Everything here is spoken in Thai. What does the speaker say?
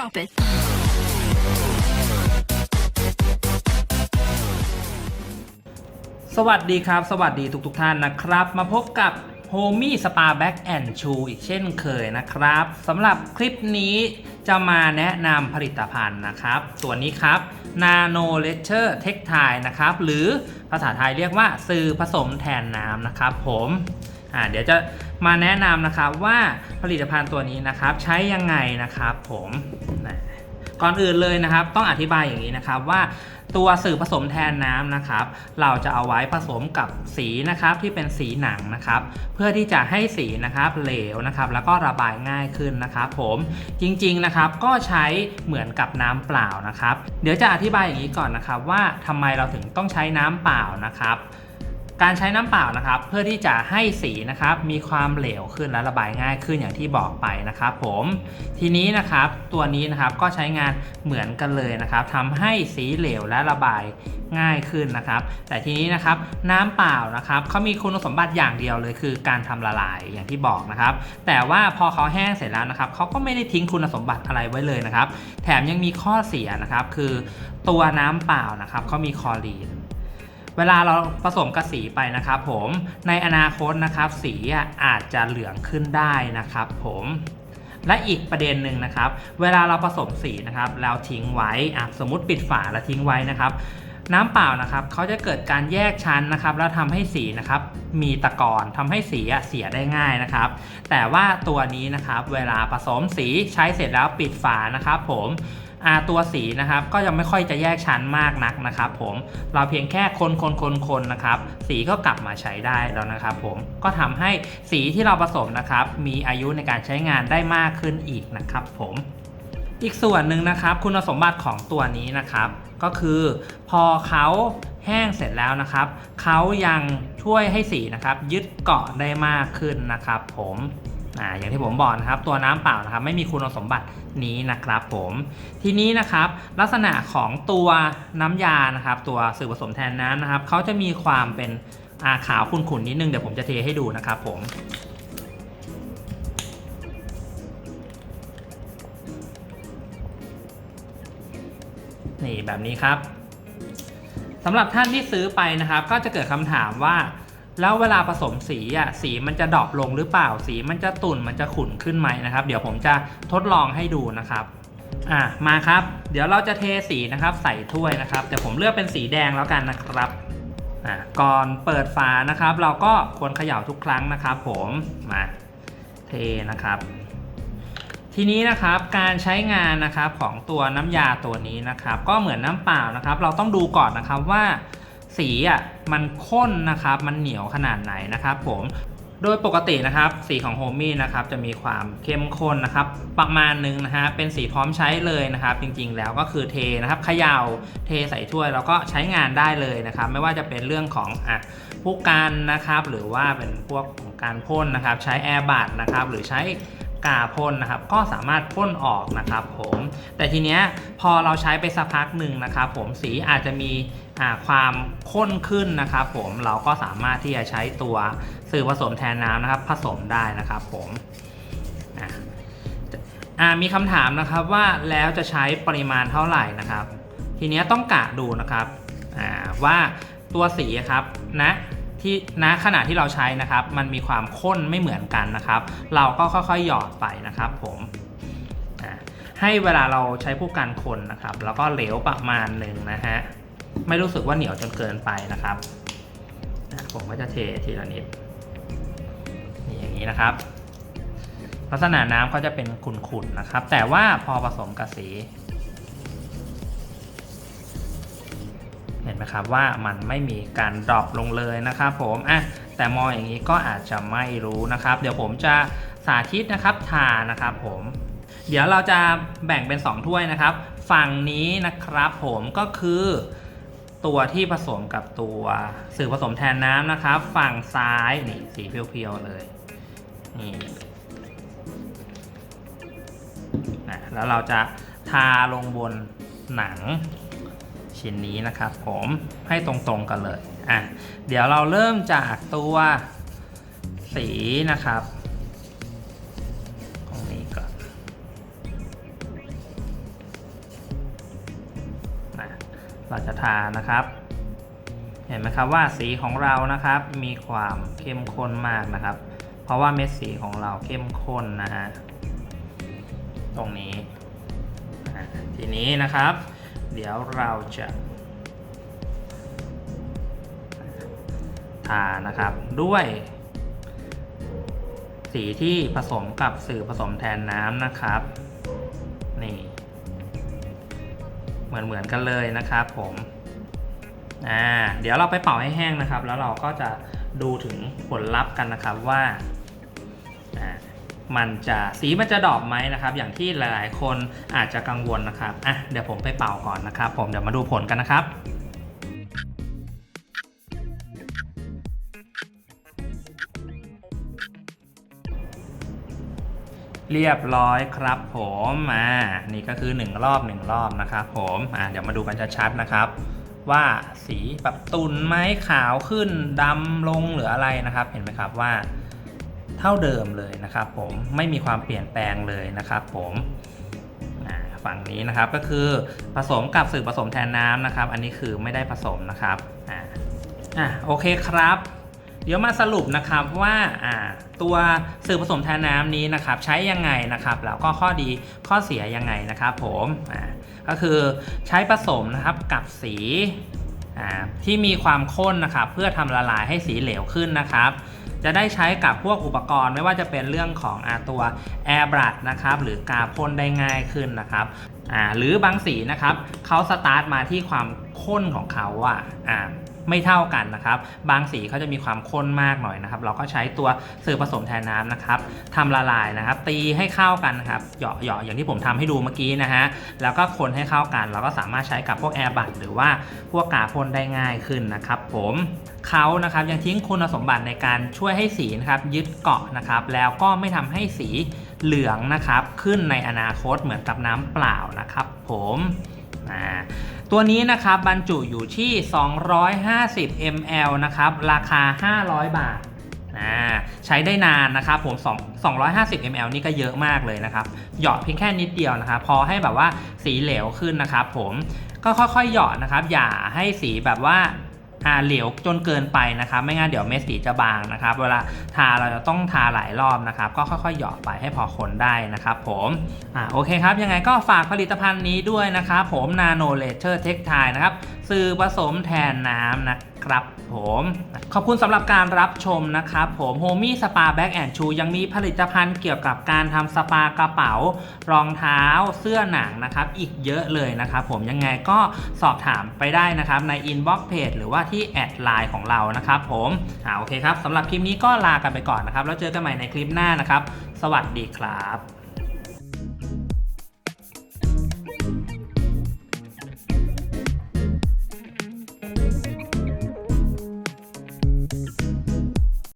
drop it. สวัสดีครับ สวัสดีทุกทท่านนะครับ มาพบกับโฮมี่สปาแบ็กแอนด์ชูอีกเช่นเคยนะครับสำหรับคลิปนี้จะมาแนะนำผลิตภัณฑ์นะครับ ตัวนี้ครับ Nano Leisure t e x t i l e นะครับ หรือภาษาไทยเรียกว่าสื่อผสมแทนน้ำนะครับผม อ่าเดี๋ยวจะมาแนะนำนะครับว่าผลิตภัณฑ์ตัวนี้นะครับใช้ยังไงนะครับผมก่อนอื่นเลยนะครับ ต้องอธิบายอย่างนี้นะครับว่าตัวสื่อผสมแทนน้ำนะครับ เราจะเอาไว้ผสมกับสีนะครับที่เป็นสีหนังนะครับ เพื่อที่จะให้สีนะครับเหลวนะครับ แล้วก็ระบายง่ายขึ้นนะครับ ผมจริงๆนะครับก็ใช้เหมือนกับน้ำเปล่านะครับ เดี๋ยวจะอธิบายอย่างนี้ก่อนนะครับ ว่าทำไมเราถึงต้องใช้น้ำเปล่านะครับ การใช้น้ำเปล่านะครับ เพื่อที่จะให้สีนะครับมีความเหลวขึ้นและระบายง่ายขึ้นอย่างที่บอกไปนะครับผมทีนี้นะครับตัวนี้นะครับก็ใช้งานเหมือนกันเลยนะครับทำให้สีเหลวและระบายง่ายขึ้นนะครับ แต่ทีนี้นะครับน้ำเปล่านะครับเขามีคุณสมบัติอย่างเดียวเลยคือการทำละลายอย่างที่บอกนะครับ แต่ว่าพอเขาแห้งเสร็จแล้วนะครับเขาก็ไม่ได้ทิ้งคุณสมบัติอะไรไว้เลยนะครับ แถมยังมีข้อเสียนะครับคือตัวน้ำเปล่านะครับเขามีคลอรีน เวลาเราผสมกับสีไปนะครับผมในอนาคตนะครับ สีอาจจะเหลืองขึ้นได้นะครับผมและอีกประเด็นหนึ่งนะครับ เวลาเราผสมสีนะครับแล้วทิ้งไว้สมมติปิดฝาแล้วทิ้งไว้นะครับน้ำเปล่านะครับเขาจะเกิดการแยกชั้นนะครับ แล้วทำให้สีนะครับมีตะกอนทำให้สีเสียได้ง่ายนะครับ แต่ว่าตัวนี้นะครับ เวลาผสมสีใช้เสร็จแล้วปิดฝานะครับ ผม ตัวสีนะครับก็ยังไม่ค่อยจะแยกชั้นมากนักนะครับผมเราเพียงแค่คนคนคนคนนะครับสีก็กลับมาใช้ได้แล้วนะครับผมก็ทำให้สีที่เราผสมนะครับมีอายุในการใช้งานได้มากขึ้นอีกนะครับผมอีกส่วนหนึ่งนะครับคุณสมบัติของตัวนี้นะครับ ก็คือพอเขาแห้งเสร็จแล้วนะครับเขายังช่วยให้สีนะครับยึดเกาะได้มากขึ้นนะครับผม อ่าอย่างที่ผมบอกนะครับ ตัวน้ำเปล่านะครับ ไม่มีคุณสมบัตินี้นะครับผมทีนี้นะครับลักษณะของตัวน้ำยานะครับ ตัวสื่อผสมแทนน้ำนะครับเขาจะมีความเป็นอาขาวขุ่นๆนิดนึงเดี๋ยวผมจะเทให้ดูนะครับผมนี่แบบนี้ครับสำหรับท่านที่ซื้อไปนะครับ ก็จะเกิดคำถามว่า แล้วเวลาผสมสีอะสีมันจะดรอปลงหรือเปล่า สีมันจะตุ่นมันจะขุ่นขึ้นไหมนะครับ เดี๋ยวผมจะทดลองให้ดูนะครับอะมาครับ เดี๋ยวเราจะเทสีนะครับ ใส่ถ้วยนะครับแต่ผมเลือกเป็นสีแดงแล้วกันนะครับอะก่อนเปิดฝานะครับ เราก็ควรเขย่าทุกครั้งนะครับ ผมมาเทนะครับ ทีนี้นะครับการใช้งานนะครับของตัวน้ำยาตัวนี้นะครับ ก็เหมือนน้ำเปล่านะครับ เราต้องดูก่อนนะครับว่า สีอะมันข้นนะครับ มันเหนียวขนาดไหนนะครับผมโดยปกตินะครับสีของโฮมี่นะครับจะมีความเข้มข้นนะครับประมาณหนึงนะฮะเป็นสีพร้อมใช้เลยนะครับ จริงๆแล้วก็คือเทนะครับเขย่าเทใส่ถ้วยแล้วก็ใช้งานได้เลยนะครับ ไม่ว่าจะเป็นเรื่องของอะผู้กันนะครับหรือว่าเป็นพวกของการพ่นนะครับ ใช้แอร์บัดนะครับหรือใช้กาพ่นนะครับก็สามารถพ่นออกนะครับผมแต่ทีเนี้ยพอเราใช้ไปสักพักหนึ่งนะครับผมสีอาจจะมี ความข้นขึ้นนะครับผมเราก็สามารถที่จะใช้ตัวสื่อผสมแทนน้ำนะครับ ผสมได้นะครับผมมีคำถามนะครับว่าแล้วจะใช้ปริมาณเท่าไหร่นะครับ ทีนี้ต้องกะดูนะครับว่าตัวสีครับนะที่ณขณะที่เราใช้นะครับ มันมีความข้นไม่เหมือนกันนะครับ เราก็ค่อยๆหยอดไปนะครับผมให้เวลาเราใช้ผู้กันคนนะครับ แล้วก็เหลวประมาณหนึ่งนะฮะ ไม่รู้สึกว่าเหนียวจนเกินไปนะครับ ผมก็จะเททีละนิดนี่อย่างนี้นะครับ ลักษณะน้ำเขาจะเป็นขุ่นๆนะครับ แต่ว่าพอผสมกับสี เห็นไหมครับว่ามันไม่มีการดรอปลงเลยนะครับผมอะแต่มองอย่างนี้ก็อาจจะไม่รู้นะครับ เดี๋ยวผมจะสาธิตนะครับทานะครับผมเดี๋ยวเราจะแบ่งเป็น 2 ถ้วยนะครับ ฝั่งนี้นะครับผมก็คือ ตัวที่ผสมกับตัวสื่อผสมแทนน้ำนะครับ ฝั่งซ้ายนี่สีเพียวๆเลยนี่นะแล้วเราจะทาลงบนหนังชิ้นนี้นะครับผมให้ตรงๆกันเลยอะเดี๋ยวเราเริ่มจากตัวสีนะครับ เราจะทานะครับ เห็นไหมครับว่าสีของเรานะครับมีความเข้มข้นมากนะครับ เพราะว่าเม็ดสีของเราเข้มข้นนะฮะตรงนี้ ทีนี้นะครับ เดี๋ยวเราจะทานะครับด้วยสีที่ผสมกับสื่อผสมแทนน้ำนะครับ เหมือนเหมือนกันเลยนะครับผมอ่าเดี๋ยวเราไปเป่าให้แห้งนะครับ แล้วเราก็จะดูถึงผลลัพธ์กันนะครับว่าอ่ามันจะสีมันจะดอกไหมนะครับ อย่างที่หลาย ๆ คนอาจจะกังวลนะครับอะเดี๋ยวผมไปเป่าก่อนนะครับ ผมเดี๋ยวมาดูผลกันนะครับ เรียบร้อยครับผมอ่านี่ก็คือ 1 รอบ 1 รอบนะครับผมอ่าเดี๋ยวมาดูกันชัดๆนะครับ ว่าสีแบบตุนไหมขาวขึ้นดำลงหรืออะไรนะครับ เห็นไหมครับว่าเท่าเดิมเลยนะครับ ผมไม่มีความเปลี่ยนแปลงเลยนะครับผมอ่าฝั่งนี้นะครับก็คือผสมกับสื่อผสมแทนน้ำนะครับ อันนี้คือไม่ได้ผสมนะครับอ่าอะโอเคครับ ดี๋ยวมาสรุปนะครับว่าตัวสื่อผสมแทนน้ำนี้นะครับใช้ยังไงนะครับแล้วก็ข้อดีข้อเสียยังไงนะครับผมก็คือใช้ผสมนะครับกับสีที่มีความข้นนะครับเพื่อทำละลายให้สีเหลวขึ้นนะครับจะได้ใช้กับพวกอุปกรณ์ไม่ว่าจะเป็นเรื่องของอตัว Air b r u s h นะครับหรือกาพ่นได้ง่ายขึ้นนะครับหรือบางสีนะครับเขาสตาร์ทมาที่ความ ข้นของเขาอะอ่าไม่เท่ากันนะครับ บางสีเขาจะมีความข้นมากหน่อยนะครับ เราก็ใช้ตัวสื่อผสมแทนน้ำนะครับทำละลายนะครับ ตีให้เข้ากันนะครับเหยาะเหยาะอย่างที่ผมทำให้ดูเมื่อกี้นะฮะ แล้วก็คนให้เข้ากัน เราก็สามารถใช้กับพวกแอร์บัตหรือว่าพวกกาพ่นได้ง่ายขึ้นนะครับ ผมเขานะครับยังทิ้งคุณสมบัติในการช่วยให้สีนะครับยึดเกาะนะครับ แล้วก็ไม่ทำให้สีเหลืองนะครับ ขึ้นในอนาคตเหมือนกับน้ำเปล่านะครับ ผมอ่า ตัวนี้นะครับบรรจุอยู่ที่ 250 ml นะครับราคา 500 บาทาใช้ได้นานนะครับผม2 250 ml นี่ก็เยอะมากเลยนะครับ หยอดเพียงแค่นิดเดียวนะครับ พอให้แบบว่าสีเหลวขึ้นนะครับผมก็ค่อยๆ หยอดนะครับ อย่าให้สีแบบว่า อ่าเหลวจนเกินไปนะครับไม่งั้นเดี๋ยวเม็ดสีจะบางนะครับ เวลาทาเราจะต้องทาหลายรอบนะครับ ก็ค่อยๆหยอดไปให้พอคนได้นะครับ ผมอ่าโอเคครับยังไงก็ฝากผลิตภัณฑ์นี้ด้วยนะครับ ผมนาโนเลเชอร์เทคไทนะครับ สื่อผสมแทนน้ำนะครับผม ขอบคุณสำหรับการรับชมนะครับผม h o m i Spa Bag and Shoe ยังมีผลิตภัณฑ์เกี่ยวกับการทำสปากระเป๋ารองเท้าเสื้อหนังนะครับ อีกเยอะเลยนะครับผมยังไงก็สอบถามไปได้นะครับใน Inbox Page หรือว่าที่แอดไลน์ของเรานะครับผมอ่าโอเคครับสำหรับคลิปนี้ก็ลากันไปก่อนนะครับ แล้วเจอกันใหม่ในคลิปหน้านะครับ สวัสดีครับ